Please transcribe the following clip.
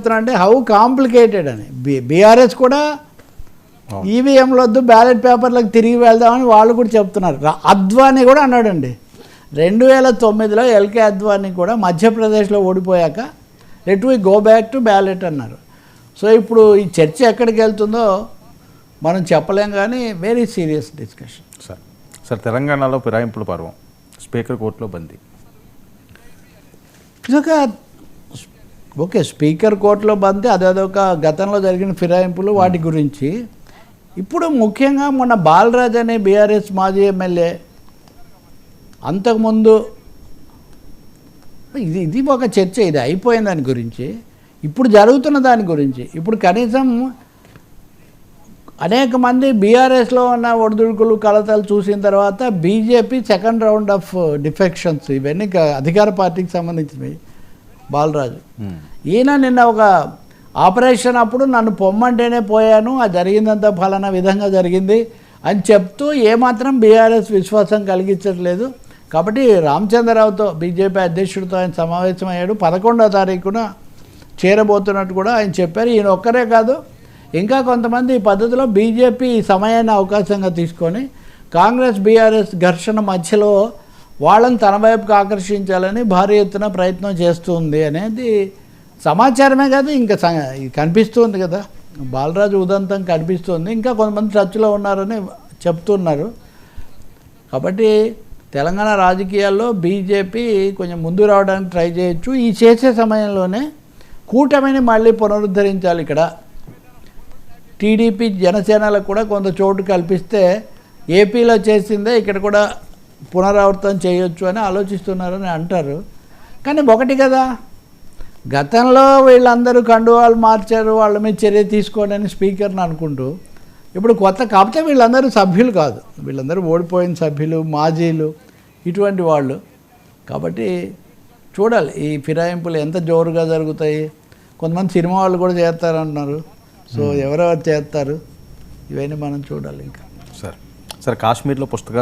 చెప్తున్నా అంటే how complicated అని. బీఆర్ఎస్ కూడా. ఈవీఎంలు వద్దు బ్యాలెట్ పేపర్లకు తిరిగి వెళ్దామని వాళ్ళు కూడా చెప్తున్నారు. అద్వానీ కూడా అన్నాడండి. రెండు వేల తొమ్మిదిలో ఎల్కే అద్వానీ కూడా మధ్యప్రదేశ్లో ఓడిపోయాక let we go back to ballot అన్నారు. సో ఇప్పుడు ఈ చర్చ ఎక్కడికి వెళ్తుందో మనం చెప్పలేం కానీ very serious discussion sir sir తెలంగాణలో ఫిరాయింపుల పర్వం స్పీకర్ కోర్టులో బందీ. ఇదొక ఓకే స్పీకర్ కోర్టులో బంది అదొక గతంలో జరిగిన ఫిరాయింపులు వాటి గురించి. ఇప్పుడు ముఖ్యంగా మొన్న బాలరాజ్ అనే బీఆర్ఎస్ మాజీ ఎమ్మెల్యే అంతకుముందు ఇది ఇది ఒక చర్చ ఇది అయిపోయిన దాని గురించి ఇప్పుడు జరుగుతున్న దాని గురించి. ఇప్పుడు కనీసం అనేక మంది బీఆర్ఎస్లో ఉన్న ఒడిదుడుకులు కలతలు చూసిన తర్వాత BJP second round of defections ఇవన్నీ అధికార పార్టీకి సంబంధించినవి. బాలరాజు. ఈయన నిన్న ఒక ఆపరేషన్ అప్పుడు నన్ను పొమ్మంటేనే పోయాను అది జరిగిందంతా ఫలానా విధంగా జరిగింది అని చెప్తూ ఏమాత్రం బీఆర్ఎస్ విశ్వాసం కలిగించట్లేదు. కాబట్టి రామచంద్రరావుతో బీజేపీ అధ్యక్షుడితో ఆయన సమావేశమయ్యాడు. పదకొండో తారీఖున చేరబోతున్నట్టు కూడా ఆయన చెప్పారు. ఈయన ఒక్కరే కాదు ఇంకా కొంతమంది ఈ పద్ధతిలో బీజేపీ ఈ సమయాన్ని అవకాశంగా తీసుకొని కాంగ్రెస్ బీఆర్ఎస్ ఘర్షణ మధ్యలో వాళ్ళని తన వైపుకి ఆకర్షించాలని భారీ ఎత్తున ప్రయత్నం చేస్తుంది అనేది సమాచారమే కాదు ఇంకా కనిపిస్తుంది కదా. బాలరాజు ఉదంతం కనిపిస్తుంది. ఇంకా కొంతమంది టచ్లో ఉన్నారని చెప్తున్నారు. కాబట్టి తెలంగాణ రాజకీయాల్లో బీజేపీ కొంచెం ముందు రావడానికి ట్రై చేయొచ్చు. ఈ చేసే సమయంలోనే కూటమిని మళ్ళీ పునరుద్ధరించాలి ఇక్కడ. టీడీపీ జనసేనలకు కూడా కొంత చోటు కల్పిస్తే ఏపీలో చేసిందే ఇక్కడ కూడా పునరావృతం చేయొచ్చు అని ఆలోచిస్తున్నారని అంటారు. కానీ ఒకటి కదా గతంలో వీళ్ళందరూ కండువాలు మార్చారు వాళ్ళ మీద చర్య తీసుకోండి అని స్పీకర్ని అనుకుంటూ ఇప్పుడు కొత్త కాకపోతే వీళ్ళందరూ సభ్యులు కాదు. వీళ్ళందరూ ఓడిపోయిన సభ్యులు మాజీలు ఇటువంటి వాళ్ళు. కాబట్టి చూడాలి ఈ ఫిరాయింపులు ఎంత జోరుగా జరుగుతాయి. కొంతమంది సినిమా వాళ్ళు కూడా చేస్తారంటున్నారు. సో ఎవరెవరు చేస్తారు? ఇవన్నీ మనం చూడాలి ఇంకా. సార్. సార్ కాశ్మీర్లో పుస్తకాలు